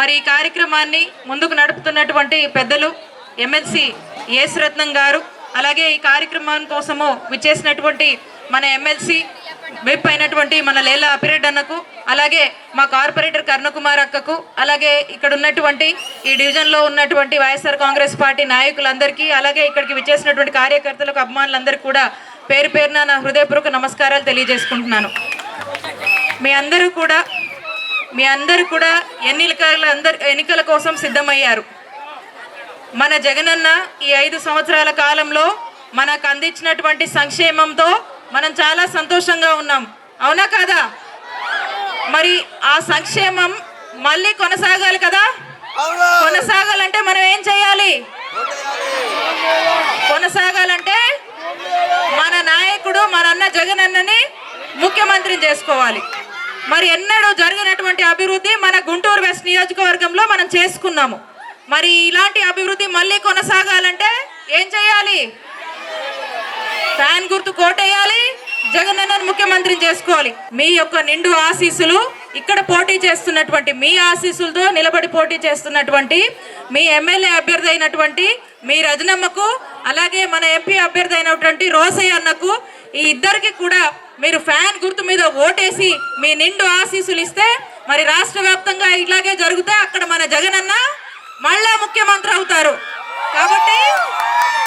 మరి కార్యక్రమాన్ని ముందుకు నడుపుతున్నటువంటి పెద్దలు ఎమ్మెల్సీ యేసురత్నం గారు అలాగే ఈ కార్యక్రమం కోసము విచ్చేసినటువంటి మన ఎమ్మెల్సీ విప్ అయినటువంటి మన లేలా అపిరెడ్ అన్నకు అలాగే మా కార్పొరేటర్ కర్ణకుమార్ అక్కకు అలాగే ఇక్కడ ఉన్నటువంటి ఈ డివిజన్లో ఉన్నటువంటి వైఎస్ఆర్ కాంగ్రెస్ పార్టీ నాయకులందరికీ అలాగే ఇక్కడికి విచ్చేసినటువంటి కార్యకర్తలకు అభిమానులందరికీ కూడా పేరు పేరున నా హృదయపూర్వక నమస్కారాలు తెలియజేసుకుంటున్నాను. మీ అందరూ కూడా మీ అందరూ కూడా ఎన్నికల అందరు ఎన్నికల కోసం సిద్ధమయ్యారు. మన జగనన్న ఈ ఐదు సంవత్సరాల కాలంలో మనకు అందించినటువంటి సంక్షేమంతో మనం చాలా సంతోషంగా ఉన్నాం. అవునా కాదా? మరి ఆ సంక్షేమం మళ్ళీ కొనసాగాలి కదా? కొనసాగాలంటే మనం ఏం చేయాలి? కొనసాగాలంటే మన నాయకుడు మన అన్న జగన్ అన్నని ముఖ్యమంత్రిని చేసుకోవాలి. మరి ఎన్నడూ జరిగినటువంటి అభివృద్ధి మన గుంటూరు వెస్ట్ నియోజకవర్గంలో మనం చేసుకున్నాము. మరి ఇలాంటి అభివృద్ధి మళ్ళీ కొనసాగాలంటే ఏం చేయాలి? ఫ్యాన్ గుర్తు కోటేయాలి జగన్ ముఖ్యమంత్రిని చేసుకోవాలి. మీ యొక్క నిండు ఆశీస్సులు ఇక్కడ పోటీ చేస్తున్నటువంటి మీ ఆశీస్సులతో నిలబడి పోటీ చేస్తున్నటువంటి మీ ఎమ్మెల్యే అభ్యర్థి అయినటువంటి మీ రజనమ్మకు అలాగే మన ఎంపీ అభ్యర్థి అయినటువంటి రోసయ్య అన్నకు ఈ ఇద్దరికి కూడా మీరు ఫ్యాన్ గుర్తు మీద ఓటేసి మీ నిండు ఆశీస్సులు ఇస్తే మరి రాష్ట్ర వ్యాప్తంగా ఇలాగే జరిగితే అక్కడ మన జగన్ అన్న మళ్ళా ముఖ్యమంత్రి అవుతారు. కాబట్టి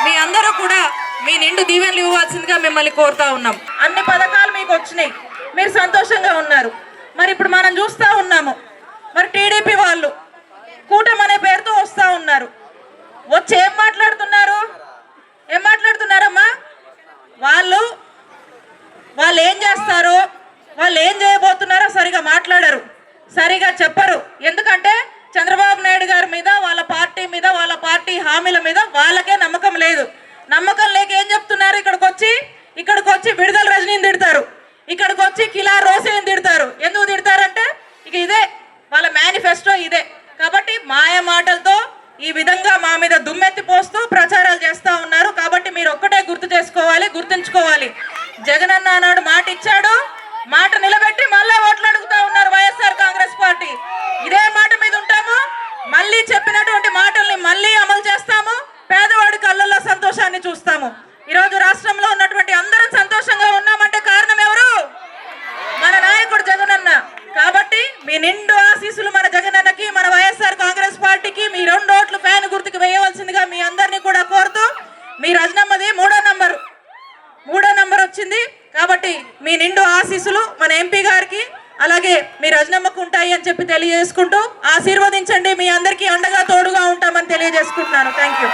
మీ అందరూ కూడా మీ నిండు దీవెనలు ఇవ్వాల్సిందిగా మిమ్మల్ని కోరుతా ఉన్నాం. అన్ని పథకాలు మీకు వచ్చినాయి. మీరు సంతోషంగా ఉన్నారు. మరి ఇప్పుడు మనం చూస్తూ ఉన్నాము. మరి టీడీపీ కూటమి అనే పేరుతో వస్తా ఉన్నారు వచ్చి ఏం మాట్లాడుతున్నారు ఏం మాట్లాడుతున్నారమ్మా వాళ్ళు వాళ్ళు ఏం చేస్తారో వాళ్ళు ఏం చేయబోతున్నారో సరిగా మాట్లాడరు సరిగా చెప్పరు. ఎందుకంటే చంద్రబాబు నాయుడు గారి మీద వాళ్ళ పార్టీ మీద వాళ్ళ పార్టీ హామీల మీద వాళ్ళకే నమ్మకం లేదు. నమ్మకం లేక ఏం చెప్తున్నారు? ఇక్కడికి వచ్చి ఇక్కడికి వచ్చి విడుదల రజనీని తిడతారు. ఇక్కడికి వచ్చి కిలా రోసేని తిడతారు. ఎందుకు తిడతారంటే ఇక ఇదే వాళ్ళ మేనిఫెస్టో ఇదే. కాబట్టి మాయ మాటలతో ఈ విధంగా మా మీద దుమ్మెత్తి పోస్తూ ప్రచారాలు చేస్తూ ఉన్నారు. కాబట్టి మీరు ఒక్కటే గుర్తు చేసుకోవాలి గుర్తుంచుకోవాలి. జగనన్న అన్నాడు మాట ఇచ్చాడు. మాట నిలబెట్టి మళ్ళీ ఓట్లు అడుగుతా ఉన్నారు వైఎస్ఆర్ కాంగ్రెస్ పార్టీ ఇదే మాట మీద ఉంటాము మళ్ళీ చెప్పినటువంటి మాటల్ని మళ్ళీ అమలు చేస్తాము పేదవాడి కళ్ళల్లో సంతోషాన్ని చూస్తాము. ఈరోజు రాష్ట్రంలో ఉన్నటువంటి అందరం సంతోషంగా ఉన్నామంటే కారణం ఎవరు? మన నాయకుడు జగనన్న. కాబట్టి మీ నిండు ఆశీస్సులు మన జగనన్నకి మన వైఎస్ఆర్ కాంగ్రెస్ పార్టీకి మీ రెండు ఓట్లు ఫ్యాన్ గుర్తుకు వేయవలసిందిగా మీ అందరినీ కూడా కోరుతూ మీ రజనమ్మది మూడో నంబరు. మూడో నంబర్ వచ్చింది. కాబట్టి మీ నిండు ఆశీస్సులు మన ఎంపీ గారికి అలాగే మీ రజనమ్మకు ఉంటాయి అని చెప్పి తెలియజేసుకుంటూ ఆశీర్వదించండి. మీ అందరికీ అండగా తోడుగా ఉంటామని తెలియజేసుకుంటున్నాను. Thank you